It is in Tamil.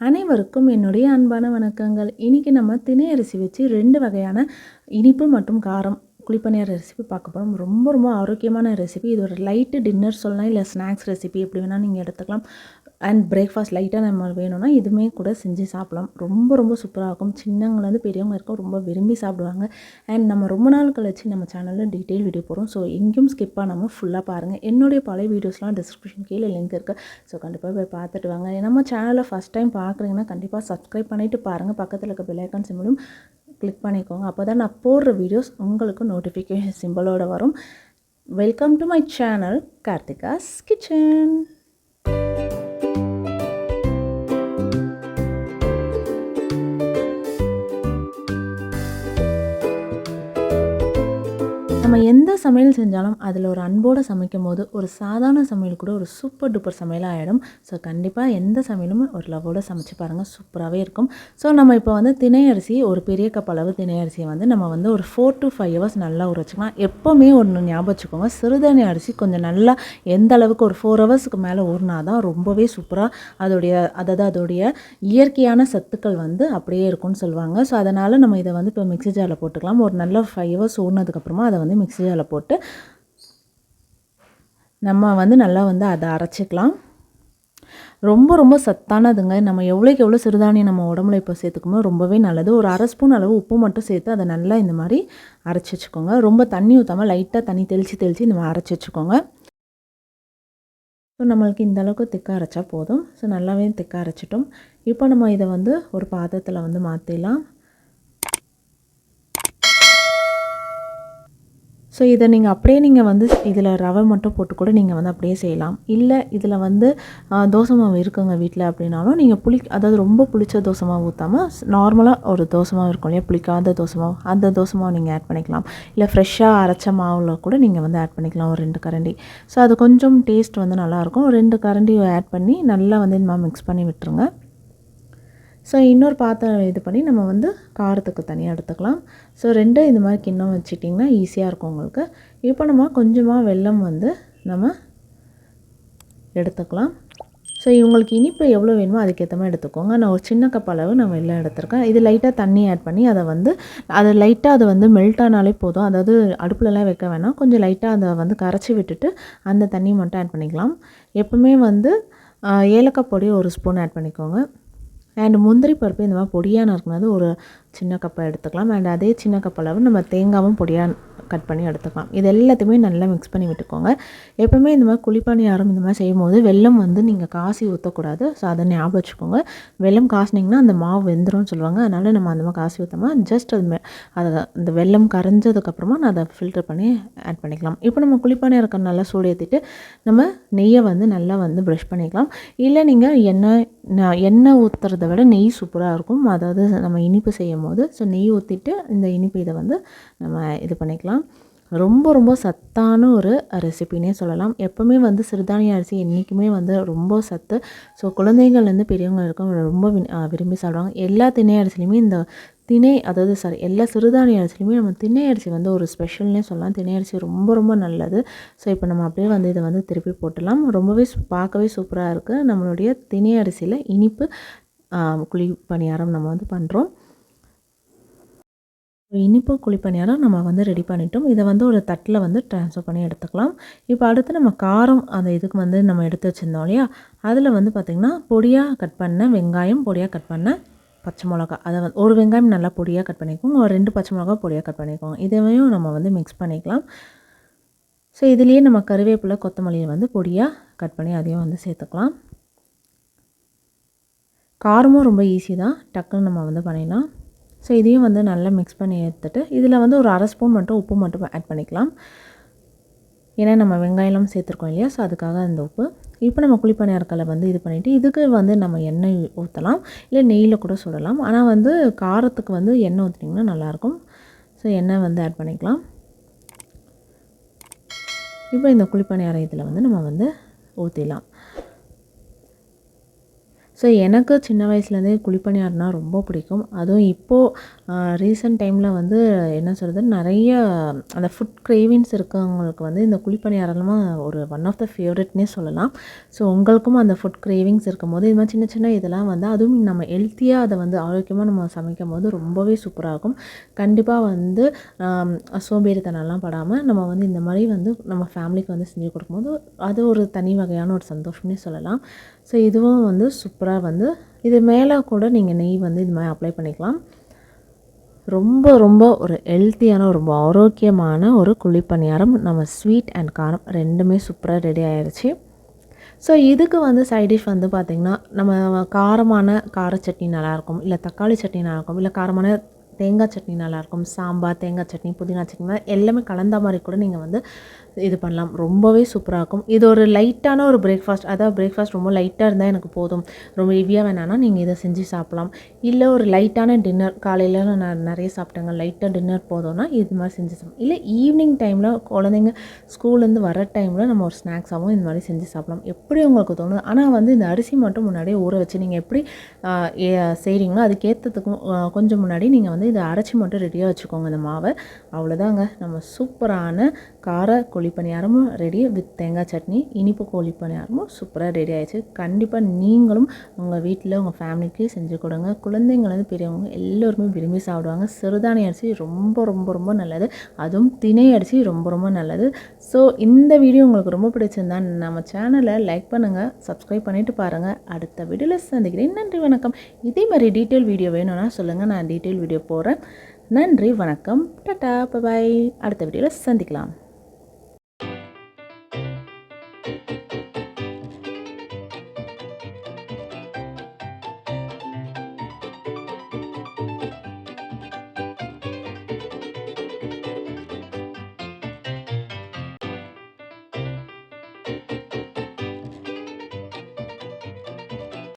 அனைவருக்கும் என்னுடைய அன்பான வணக்கங்கள். இன்றைக்கி நம்ம திணை அரிசி வச்சு ரெண்டு வகையான இனிப்பு மற்றும் காரம் குழிப்பணியார் ரெசிபி பார்க்க போகிறோம் ரொம்ப ரொம்ப ஆரோக்கியமான ரெசிபி இது ஒரு லைட்டு டின்னர் சொல்லலாம் இல்லை ஸ்நாக்ஸ் ரெசிபி எப்படி வேணால் நீங்கள் எடுத்துக்கலாம். அண்ட் பிரேக்ஃபாஸ்ட் லைட்டாக நம்ம வேணும்னா இதுவுமே கூட செஞ்சு சாப்பிடலாம். ரொம்ப ரொம்ப சூப்பராக இருக்கும். சின்னவங்கலேருந்து பெரியவங்க இருக்கும் ரொம்ப விரும்பி சாப்பிடுவாங்க. அண்ட் நம்ம ரொம்ப நாள் கழிச்சு நம்ம சேனலில் டீட்டெயில் வீடியோ போகிறோம் ஸோ எங்கேயும் ஸ்கிப் பண்ணாமல் ஃபுல்லாக பாருங்கள் என்னுடைய பழைய வீடியோஸ்லாம் டிஸ்கிரிப்ஷன் கீழே லிங்க் இருக்குது ஸோ கண்டிப்பாக போய் பார்த்துட்டு வாங்க. நம்ம சேனலை ஃபஸ்ட் டைம் பார்க்குறீங்கன்னா கண்டிப்பாக சப்ஸ்கிரைப் பண்ணிவிட்டு பாருங்கள் பக்கத்தில் இருக்க பெலேக்கான் சிம்பிளும் கிளிக் பண்ணிக்கோங்க. அப்போ தான் நான் போடுற வீடியோஸ் உங்களுக்கு நோட்டிஃபிகேஷன் சிம்பிளோட வரும். Welcome to my channel Karthika's kitchen நம்ம எந்த சமையல் செஞ்சாலும் அதில் ஒரு அன்போடு சமைக்கும் போது ஒரு சாதாரண சமையல் கூட ஒரு சூப்பர் டூப்பர் சமையலாக ஆகிடும் ஸோ கண்டிப்பாக எந்த சமையலும் ஒரு லவ்வோடு சமைச்சு பாருங்கள் சூப்பராகவே இருக்கும். ஸோ நம்ம இப்போ வந்து திணை அரிசி ஒரு பெரிய கப் அளவு திணை அரிசியை வந்து நம்ம வந்து ஒரு ஃபோர் டு ஃபைவ் ஹவர்ஸ் நல்லா ஊற வச்சுக்கலாம். எப்போவுமே ஒன்று ஞாபகம் வச்சுக்கோங்க சிறுதானிய அரிசி கொஞ்சம் நல்லா எந்த அளவுக்கு ஒரு ஃபோர் ஹவர்ஸ்க்கு மேலே ஊறினா தான் ரொம்பவே சூப்பராக அதோடைய அதாவது அதோடைய இயற்கையான சத்துக்கள் வந்து அப்படியே இருக்கும்னு சொல்லுவாங்க. ஸோ அதனால் நம்ம இதை வந்து இப்போ மிக்ஸி ஜாரில் போட்டுக்கலாம். ஒரு நல்ல ஃபைவ் ஹவர்ஸ் ஊறினதுக்கப்புறமா அதை வந்து மிக்ஸி ஜாரில் போட்டு நம்ம வந்து நல்லா வந்து அதை அரைச்சிக்கலாம். ரொம்ப ரொம்ப சத்தானதுங்க. நம்ம எவ்வளோக்கு எவ்வளோ சிறுதானியம் நம்ம உடம்புல இப்போ சேர்த்துக்குமோ ரொம்பவே நல்லது. ஒரு அரை ஸ்பூன் அளவு உப்பு மட்டும் சேர்த்து அதை நல்லா இந்த மாதிரி அரைச்சி வச்சுக்கோங்க. ரொம்ப தண்ணி ஊற்றாமல் லைட்டாக தண்ணி தெளித்து தெளித்து இந்த மாதிரி அரைச்சி வச்சுக்கோங்க. ஸோ நம்மளுக்கு இந்த அளவுக்கு திக்காக அரைச்சா போதும். ஸோ நல்லாவே திக்க அரைச்சிட்டோம். இப்போ நம்ம இதை வந்து ஒரு பாத்திரத்தில் வந்து மாற்றிடலாம் ஸோ இதை நீங்கள் அப்படியே நீங்கள் வந்து இதில் ரவை மட்டும் போட்டு கூட நீங்கள் வந்து அப்படியே செய்யலாம். இல்லை இதில் வந்து தோசை மாவு இருக்குங்க வீட்டில் அப்படின்னாலும் நீங்கள் புளி அதாவது ரொம்ப புளிச்ச தோசை மாவு ஊற்றாமல் நார்மலாக ஒரு தோசை மாவு இருக்கும் இல்லையா? புளிக்காத தோசை மாவு. அந்த தோசை மாவு நீங்கள் ஆட் பண்ணிக்கலாம். இல்லை ஃப்ரெஷ்ஷாக அரைச்ச மாவில் கூட நீங்கள் வந்து ஆட் பண்ணிக்கலாம். ஒரு ரெண்டு கரண்டி. ஸோ அது கொஞ்சம் டேஸ்ட் வந்து நல்லாயிருக்கும் ரெண்டு கரண்டி ஆட் பண்ணி நல்லா வந்து இந்த மாதிரி மிக்ஸ் பண்ணி விட்டுருங்க. ஸோ இன்னொரு பாத்திரம் இது பண்ணி நம்ம வந்து காரத்துக்கு தனியாக எடுத்துக்கலாம். ஸோ ரெண்டும் இந்த மாதிரி கிண்ணம் வச்சுட்டிங்கன்னா ஈஸியாக இருக்கும் உங்களுக்கு. இப்போ நம்ம கொஞ்சமாக வெல்லம் வந்து நம்ம எடுத்துக்கலாம். ஸோ இவங்களுக்கு இனிப்பு எவ்வளோ வேணுமோ அதுக்கேற்ற மாதிரி எடுத்துக்கோங்க. நான் ஒரு சின்ன கப் அளவு நான் வெள்ளம் எடுத்திருக்கேன். இது லைட்டாக தண்ணி ஆட் பண்ணி அதை வந்து அதை லைட்டாக அதை வந்து மெல்ட் ஆனாலே போதும். அதாவது அடுப்புலலாம் வைக்க வேணாம். கொஞ்சம் லைட்டாக அதை வந்து கரைச்சி விட்டுட்டு அந்த தண்ணி மட்டும் ஆட் பண்ணிக்கலாம். எப்போவுமே வந்து ஏலக்காய் பொடி ஒரு ஸ்பூன் ஆட் பண்ணிக்கோங்க. அண்ட் முந்திரி பருப்பு இந்த மாதிரி பொடியாக நறுக்குனது ஒரு சின்ன கப்பை எடுத்துக்கலாம். அண்ட் அதே சின்ன கப்பளவு நம்ம தேங்காவும் பொடியாக கட் பண்ணி எடுத்துக்கலாம். இது எல்லாத்தையுமே நல்லா மிக்ஸ் பண்ணி விட்டுக்கோங்க. எப்போவுமே இந்த மாதிரி குழிப்பணியாரம் இந்த மாதிரி செய்யும் போது வெள்ளம் வந்து நீங்கள் காசி ஊற்றக்கூடாது ஸோ அதை ஞாபகம் வச்சுக்கோங்க. வெள்ளம் காசினிங்கன்னா அந்த மாவு வெந்துரும்னு சொல்லுவாங்க. அதனால் நம்ம அந்த மாதிரி காசி ஊற்றாமல் ஜஸ்ட் அது அதை அந்த வெள்ளம் கரைஞ்சதுக்கப்புறமா நான் அதை ஃபில்டர் பண்ணி ஆட் பண்ணிக்கலாம். இப்போ நம்ம குழிப்பணியாரம் நல்லா சூடு ஏற்றிட்டு நம்ம நெய்யை வந்து நல்லா வந்து ப்ரஷ் பண்ணிக்கலாம். இல்லை நீங்கள் எண்ணெய் எண்ணெய் ஊற்றுறத விட நெய் சூப்பராக இருக்கும். அதாவது நம்ம இனிப்பு செய்யும் போது ஸோ நெய் ஊற்றிட்டு இந்த இனிப்பு இதை வந்து நம்ம இது பண்ணிக்கலாம். ரொம்ப ரொம்ப சத்தான ஒரு ரெசிபினே சொல்லலாம். எப்போவுமே வந்து சிறுதானிய அரிசி என்றைக்குமே வந்து ரொம்ப சத்து. ஸோ குழந்தைங்கள்லேருந்து பெரியவங்க இருக்கும் ரொம்ப விரும்பி சாப்பிடுவாங்க. எல்லா திணை அரிசிலையுமே இந்த திணை அதாவது சாரி எல்லா சிறுதானிய அரிசிலையுமே நம்ம திணை அரிசி வந்து ஒரு ஸ்பெஷல்னே சொல்லலாம். திணை அரிசி ரொம்ப ரொம்ப நல்லது. ஸோ இப்போ நம்ம அப்படியே வந்து இதை வந்து திருப்பி போட்டலாம் ரொம்பவே பார்க்கவே சூப்பராக இருக்குது நம்மளுடைய திணை அரிசியில் இனிப்பு குழி பணியாரம் நம்ம வந்து பண்ணுறோம் இனிப்பு குழிப்பணியாரம் நம்ம வந்து ரெடி பண்ணிட்டோம். இதை வந்து ஒரு தட்டில் வந்து ட்ரான்ஸ்ஃபர் பண்ணி எடுத்துக்கலாம். இப்போ அடுத்து நம்ம காரம் அந்த இதுக்கு வந்து நம்ம எடுத்து வச்சுருந்தோம் இல்லையா? அதில் வந்து பார்த்திங்கன்னா பொடியாக கட் பண்ண வெங்காயம் பொடியாக கட் பண்ண பச்சை மிளகா அதை வந்து ஒரு வெங்காயம் நல்லா பொடியாக கட் பண்ணிக்கோங்க. ஒரு ரெண்டு பச்சை மிளகா பொடியாக கட் பண்ணிக்கோங்க. இதையும் நம்ம வந்து மிக்ஸ் பண்ணிக்கலாம். ஸோ இதுலேயே நம்ம கருவேப்பிலை கொத்தமல்லியை வந்து பொடியாக கட் பண்ணி அதையும் வந்து சேர்த்துக்கலாம். காரமும் ரொம்ப ஈஸி தான். டக்குன்னு நம்ம வந்து பண்ணிடலாம். ஸோ இதையும் வந்து நல்லா மிக்ஸ் பண்ணி எடுத்துட்டு இதில் வந்து ஒரு அரை ஸ்பூன் மட்டும் உப்பு மட்டும் ஆட் பண்ணிக்கலாம். ஏன்னா நம்ம வெங்காயம்லாம் சேர்த்துருக்கோம் இல்லையா? ஸோ அதுக்காக அந்த உப்பு. இப்போ நம்ம குழிப்பணியாரக்கலை வந்து இது பண்ணிவிட்டு இதுக்கு வந்து நம்ம எண்ணெய் ஊற்றலாம் இல்லை நெய்யில் கூட சுடலாம். ஆனால் வந்து காரத்துக்கு வந்து எண்ணெய் ஊற்றிட்டிங்கன்னா நல்லாயிருக்கும். ஸோ எண்ணெய் வந்து ஆட் பண்ணிக்கலாம். இப்போ இந்த குழிப்பணியாரம் இதில் வந்து நம்ம வந்து ஊற்றிடலாம் ஸோ எனக்கு சின்ன வயசுலேருந்தே குழிப்பணியாரம்னா ரொம்ப பிடிக்கும். அதுவும் இப்போது ரீசெண்ட் டைமில் வந்து என்ன சொல்கிறது நிறைய அந்த ஃபுட் க்ரேவிங்ஸ் இருக்கவங்களுக்கு வந்து இந்த குழிப்பணியாரம்லாம் ஒரு ஒன் ஆஃப் த ஃபேவரட்னே சொல்லலாம். ஸோ உங்களுக்கும் அந்த ஃபுட் கிரேவிங்ஸ் இருக்கும் போது இது மாதிரி சின்ன சின்ன இதெல்லாம் வந்து அதுவும் நம்ம ஹெல்த்தியாக அதை வந்து ஆரோக்கியமாக நம்ம சமைக்கும் போது ரொம்பவே சூப்பராக இருக்கும். கண்டிப்பாக வந்து சோம்பேறித்தனம்லாம் படாமல் நம்ம வந்து இந்த மாதிரி வந்து நம்ம ஃபேமிலிக்கு வந்து செஞ்சு கொடுக்கும்போது அது ஒரு தனி வகையான ஒரு சந்தோஷம்னே சொல்லலாம். ஸோ இதுவும் வந்து சூப்பராக வந்து இது மேலே கூட நீங்கள் நெய் வந்து இது மாதிரி அப்ளை பண்ணிக்கலாம். ரொம்ப ரொம்ப ஒரு ஹெல்த்தியான ரொம்ப ஆரோக்கியமான ஒரு குழிப்பணியாரம் நம்ம ஸ்வீட் அண்ட் காரம் ரெண்டுமே சூப்பராக ரெடி ஆயிடுச்சு ஸோ இதுக்கு வந்து சைட் டிஷ் வந்து பார்த்திங்கன்னா நம்ம காரமான கார சட்னி நல்லாயிருக்கும் இல்லை தக்காளி சட்னி நல்லாயிருக்கும் இல்லை காரமான தேங்காய் சட்னி நல்லாயிருக்கும் சாம்பார் தேங்காய் சட்னி புதினா சட்னி எல்லாமே கலந்த மாதிரி கூட நீங்கள் வந்து இது பண்ணலாம். ரொம்பவே சூப்பராக இருக்கும். இது ஒரு லைட்டான ஒரு பிரேக்ஃபாஸ்ட் அதாவது பிரேக்ஃபாஸ்ட் ரொம்ப லைட்டாக இருந்தால் எனக்கு போதும். ரொம்ப ஹெவியாக வேணான்னா நீங்கள் இதை செஞ்சு சாப்பிடலாம். இல்லை ஒரு லைட்டான டின்னர் காலையில் நான் நிறைய சாப்பிட்டேங்க. லைட்டாக டின்னர் போதும்னா இது மாதிரி செஞ்சு சாப்பிடலாம் இல்லை ஈவினிங் டைமில் குழந்தைங்க ஸ்கூல்லேருந்து வர டைமில் நம்ம ஒரு ஸ்நாக்ஸாகவும் இந்த மாதிரி செஞ்சு சாப்பிடலாம். எப்படி உங்களுக்கு தோணுது? ஆனால் வந்து இந்த அரிசி மட்டும் முன்னாடியே ஊற வச்சு நீங்கள் எப்படி ஏ- செய்கிறீங்களோ அதுக்கேற்றதுக்கும் கொஞ்சம் முன்னாடி நீங்கள் வந்து இதை அரைச்சி மட்டும் ரெடியாக வச்சுக்கோங்க இந்த மாவை. அவ்வளோதாங்க நம்ம சூப்பரான கார கோழி பணியாரமும் ரெடி வித் தேங்காய் சட்னி இனிப்பு கோழி பணியாரமும் சூப்பராக ரெடி ஆயிடுச்சு. கண்டிப்பாக நீங்களும் உங்கள் வீட்டில் உங்கள் ஃபேமிலிக்கு செஞ்சு கொடுங்க. குழந்தைங்கள்லேருந்து பெரியவங்க எல்லோருமே விரும்பி சாப்பிடுவாங்க. சிறுதானிய அரிசி ரொம்ப ரொம்ப ரொம்ப நல்லது. அதுவும் திணை அரிசி ரொம்ப ரொம்ப நல்லது. ஸோ இந்த வீடியோ உங்களுக்கு ரொம்ப பிடிச்சிருந்தா நம்ம சேனலை லைக் பண்ணுங்கள் சப்ஸ்கிரைப் பண்ணிவிட்டு பாருங்கள் அடுத்த வீடியோவில் சந்திக்கிறேன். நன்றி வணக்கம். இதே மாதிரி டீட்டெயில் வீடியோ வேணும்னா சொல்லுங்கள் நான் டீட்டெயில் வீடியோ போடுறேன். நன்றி வணக்கம். டட்டா பாய் அடுத்த வீடியோவில் சந்திக்கலாம்.